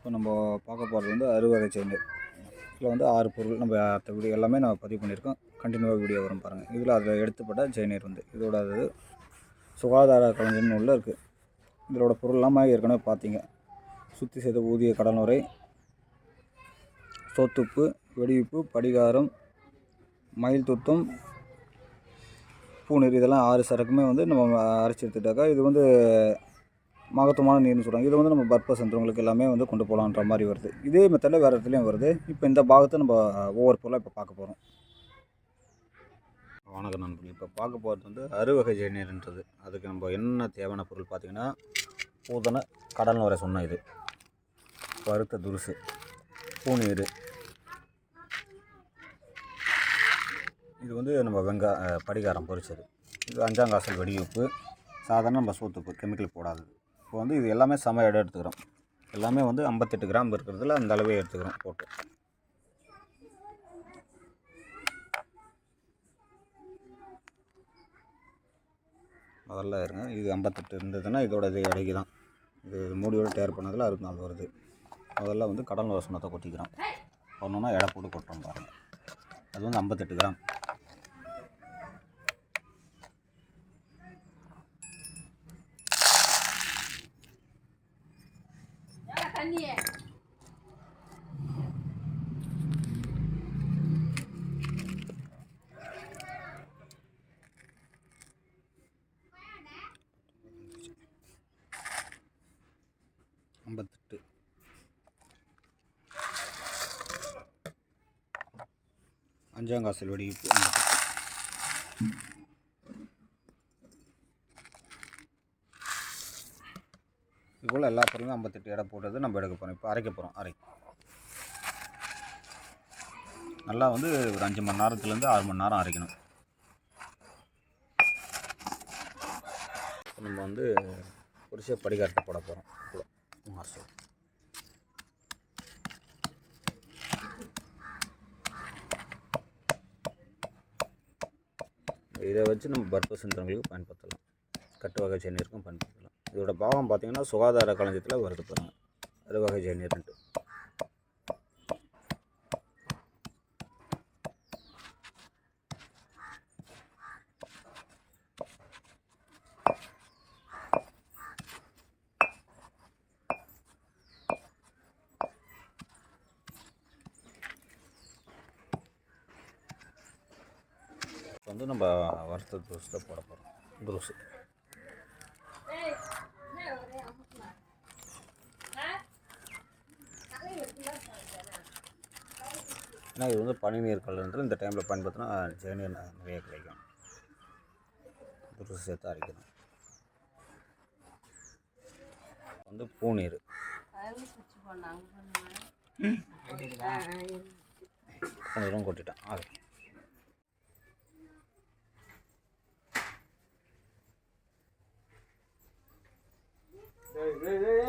இப்போ நம்ம பார்க்க போகிறது வந்து அறுவகை செயின் இதில் வந்து ஆறு பொருள் நம்ம அடுத்த வீடியோ எல்லாமே நம்ம பதிவு பண்ணியிருக்கோம். கண்டினியூவாக வீடியோ வரும் பாருங்கள் இதில் அதில் எடுத்துப்பட்ட ஜெயநீர் வந்து இதோட அது சுகாதார கலைஞர்னு உள்ள இருக்குது இதோட பொருள்லாம் ஏற்கனவே பார்த்தீங்க. சுத்தி செய்த ஊதிய கடனுரை சோத்துப்பு வெடிவிப்பு படிகாரம் மயில் துத்தம் பூநீர் இதெல்லாம் ஆறு சரக்குமே வந்து நம்ம அரைச்சி எடுத்துட்டாக்கா இது வந்து மகத்துவமான நீர்னு சொல்கிறாங்க இது வந்து நம்ம பர்பஸ் சென்றவங்களுக்கு எல்லாமே வந்து கொண்டு போகலான்ற மாதிரி வருது. இதே மெத்தடில் வேறு இடத்துலையும் வருது. இப்போ இந்த பாகத்தை நம்ம ஒவ்வொரு பொருளாக இப்போ பார்க்க போகிறோம் வணக்கம் நண்பர்களே. இப்போ பார்க்க போகிறது வந்து அறுவகை ஜெயநீர்ன்றது அதுக்கு நம்ம என்ன தேவையான பொருள் பார்த்திங்கன்னா பூதனை கடல் வரை சொன்ன இது. பருத்த துருசு பூநீர். இது வந்து நம்ம வெங்கா படிகாரம் பொறிச்சது. இது அஞ்சாங்காசல் வெடி உப்பு சாதாரண நம்ம சோத்துப்பு கெமிக்கல் போடாதது. இப்போ வந்து இது எல்லாமே சம இடம் எடுத்துக்கிறோம். எல்லாமே வந்து ஐம்பத்தெட்டு கிராம் இருக்கிறதுல அந்த அளவே எடுத்துக்கிறோம் போட்டு. முதல்ல இருங்க. இது ஐம்பத்தெட்டு இருந்ததுன்னா இதோட இது இடைக்கு தான். இது மூடியோடு தயார் பண்ணதில் அறுபத்தி நாள் வருது. முதல்ல வந்து கடல் வசனத்தை கொட்டிக்கிறோம். ஒன்றுனா எடை போட்டு கொட்டுறோம் பாருங்கள் அது வந்து ஐம்பத்தெட்டு கிராம். ஐம்பத்தெட்டு. அஞ்சாங்காசல் வெடிப்பு. ஐம்பத்தெட்டு இது போல் எல்லா பொருளுமே ஐம்பத்தெட்டு எடை போட்டது நம்ம எடுக்க போகிறோம் இப்போ அரைக்க போகிறோம் அரை. நல்லா வந்து ஒரு அஞ்சு மணி நேரத்துலேருந்து ஆறு மணி நேரம் அரைக்கணும். நம்ம வந்து பொரிச படிகாரத்தை போட போகிறோம் மாசம். இதை வச்சு நம்ம பர்பஸ் சென்றவங்களுக்கு பயன்படுத்தலாம். கட்டு வகை செந்நீருக்கும் பயன்படுத்தலாம். இதோட பாகம் பார்த்தீங்கன்னா சுகாதார களஞ்சியத்தில் வருது பாருங்கள் அறுவகை செந்நீர்ன்ட்டு இப்போ வந்து நம்ம வறுத்த துருசில் போட போகிறோம் துருசு ஏன்னா இது வந்து பனி நீர் கல்லுன்றது இந்த டைமில் பயன்படுத்தினா ஜெகநீர் நிறைய கிடைக்கும். துருசு சேர்த்து அரைக்கணும். வந்து பூநீர். பூநீரும் கொட்டிட்டேன் அது Hey, hey, hey.